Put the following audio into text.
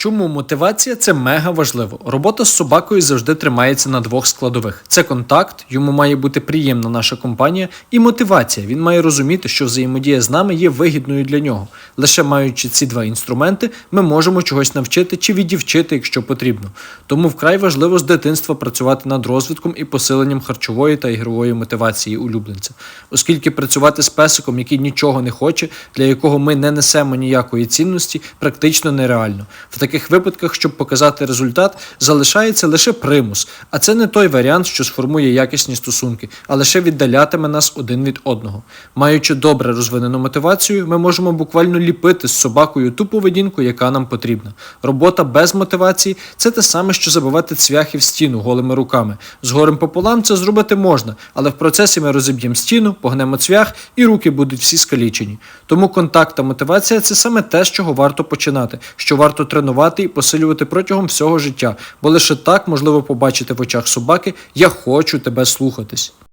Чому мотивація це мега важливо? Робота з собакою завжди тримається на двох складових: це контакт, йому має бути приємна наша компанія, і мотивація. Він має розуміти, що взаємодія з нами є вигідною для нього. Лише маючи ці два інструменти, ми можемо чогось навчити чи відівчити, якщо потрібно. Тому вкрай важливо з дитинства працювати над розвитком і посиленням харчової та ігрової мотивації улюбленця, оскільки працювати з песиком, який нічого не хоче, для якого ми не несемо ніякої цінності, практично нереально. В таких випадках, щоб показати результат, залишається лише примус, а це не той варіант, що сформує якісні стосунки, а лише віддалятиме нас один від одного. Маючи добре розвинену мотивацію, ми можемо буквально ліпити з собакою ту поведінку, яка нам потрібна. Робота без мотивації це те саме, що забивати цвяхи в стіну голими руками. З горем пополам це зробити можна, але в процесі ми розіб'ємо стіну, погнемо цвях і руки будуть всі скалічені. Тому контакт та мотивація це саме те, з чого варто починати, що варто тренувати і посилювати протягом всього життя, бо лише так можливо побачити в очах собаки Я хочу тебе слухатись.